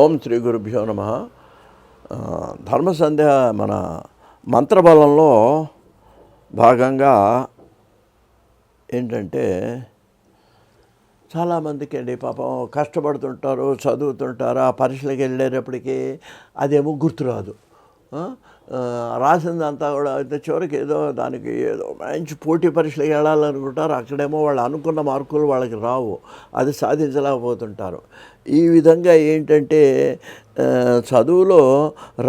ఓం శ్రీ గురుభ్యో నమ. ధర్మ సంధ్య మన మంత్రబలంలో భాగంగా ఏంటంటే చాలామందికి అండి పాపం కష్టపడుతుంటారు చదువుతుంటారు ఆ పరీక్షలకు వెళ్ళేటప్పటికీ అదేమో గుర్తురాదు. రాసిందంతా కూడా అయితే చివరికి ఏదో దానికి ఏదో మంచి పోటీ పరీక్షలకు వెళ్ళాలనుకుంటారు. అక్కడేమో వాళ్ళు అనుకున్న మార్కులు వాళ్ళకి రావు. అది సాధించలేకపోతుంటారు. ఈ విధంగా ఏంటంటే చదువులో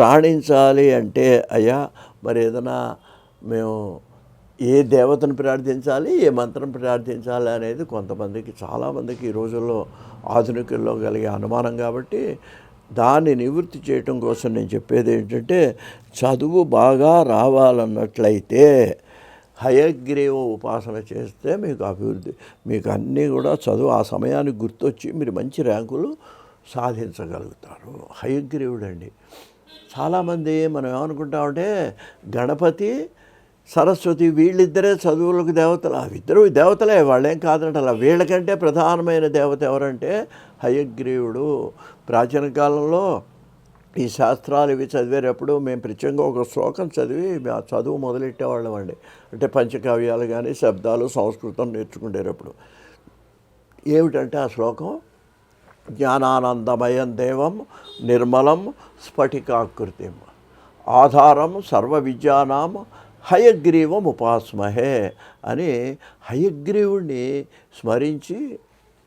రాణించాలి అంటే అయ్యా మరి ఏదైనా మేము ఏ దేవతను ప్రార్థించాలి ఏ మంత్రం ప్రార్థించాలి అనేది కొంతమందికి చాలామందికి ఈ రోజుల్లో ఆధునికుల్లో కలిగే అనుమానం కాబట్టి దాన్ని నివృత్తి చేయటం కోసం నేను చెప్పేది ఏంటంటే చదువు బాగా రావాలన్నట్లయితే హయగ్రీవ ఉపాసన చేస్తే మీకు అభివృద్ధి మీకు అన్నీ కూడా చదువు ఆ సమయానికి గుర్తొచ్చి మీరు మంచి ర్యాంకులు సాధించగలుగుతారు. హయగ్రీవుడండి. చాలామంది మనం ఏమనుకుంటామంటే గణపతి సరస్వతి వీళ్ళిద్దరే చదువులకు దేవతలు. ఇద్దరు దేవతలే. వాళ్ళేం కాదంట అలా. వీళ్ళకంటే ప్రధానమైన దేవత ఎవరంటే హయగ్రీవుడు. ప్రాచీన కాలంలో ఈ శాస్త్రాలు ఇవి చదివేటప్పుడు మేము ప్రత్యేకంగా ఒక శ్లోకం చదివి ఆ చదువు మొదలెట్టేవాళ్ళం అండి అంటే పంచకావ్యాలు కానీ శబ్దాలు సంస్కృతం నేర్చుకునేటప్పుడు ఏమిటంటే ఆ శ్లోకం? జ్ఞానానందమయం దేవం నిర్మలం స్ఫటికాకృతిం. ఆధారం సర్వ విద్యానాం హయగ్రీవం ఉపాస్మహే అని హయగ్రీవుణ్ణి స్మరించి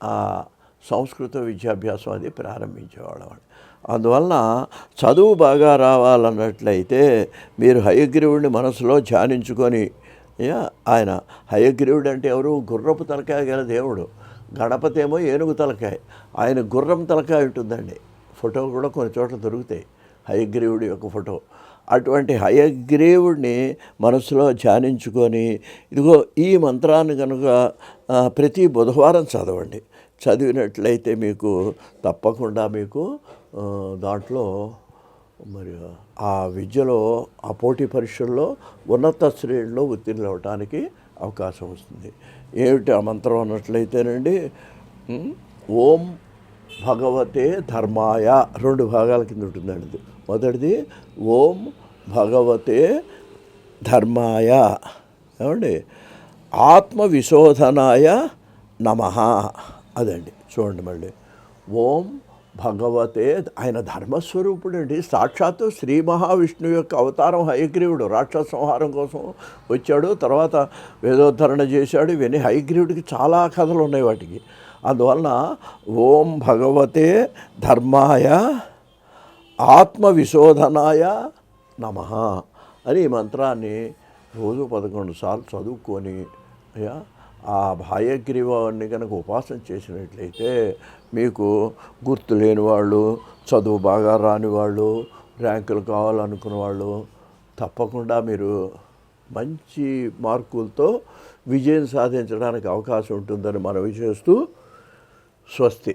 ఆ సంస్కృత విద్యాభ్యాసం అది ప్రారంభించేవాళ్ళం అందువలన చదువు బాగా రావాలన్నట్లయితే మీరు హయగ్రీవుడిని మనసులో ధ్యానించుకొని ఆయన హయగ్రీవుడు అంటే ఎవరు? గుర్రపు తలకాయ గల దేవుడు. గణపతి ఏమో ఏనుగు తలకాయ. ఆయన గుర్రం తలకాయ ఉంటుందండి. ఫోటో కూడా కొన్ని చోట్ల దొరుకుతాయి. హయగ్రీవుడి యొక్క ఫోటో. అటువంటి హయగ్రీవుడిని మనసులో ధ్యానించుకొని ఇదిగో ఈ మంత్రాన్ని కనుక ప్రతి బుధవారం చదవండి. చదివినట్లయితే మీకు తప్పకుండా మీకు దాంట్లో మరి ఆ విద్యలో ఆ పోటీ పరీక్షల్లో ఉన్నత శ్రేణిలో ఉత్తీర్ణులు అవ్వటానికి అవకాశం వస్తుంది. ఏమిటి ఆ మంత్రం అన్నట్లయితేనండి ఓం భగవతే ధర్మాయ రెండు భాగాల కింద ఉంటుందండి ఇది. మొదటిది ఓం భగవతే ధర్మాయ. ఏమండి? ఆత్మ విశోధనాయ నమ. అదండి. చూడండి మళ్ళీ. ఓం భగవతే ఆయన ధర్మస్వరూపుడు అండి సాక్షాత్తు శ్రీ మహావిష్ణువు యొక్క అవతారం హయగ్రీవుడు. రాక్షస సంహారం కోసం వచ్చాడు. తర్వాత వేదోద్ధరణ చేశాడు. ఇవన్నీ హయగ్రీవుడికి చాలా కథలు ఉన్నాయి వాటికి. అందువలన ఓం భగవతే ధర్మాయ ఆత్మ విశోధనాయ నమ అని ఈ మంత్రాన్ని రోజు పదకొండు సార్లు చదువుకొని అయ్యా ఆ భాయగ్రీవాన్ని కనుక ఉపాసన చేసినట్లయితే మీకు గుర్తు లేని వాళ్ళు చదువు బాగా రాని వాళ్ళు ర్యాంకులు కావాలనుకున్న వాళ్ళు తప్పకుండా మీరు మంచి మార్కులతో విజయం సాధించడానికి అవకాశం ఉంటుందని మనవి చేస్తూ స్వస్తి.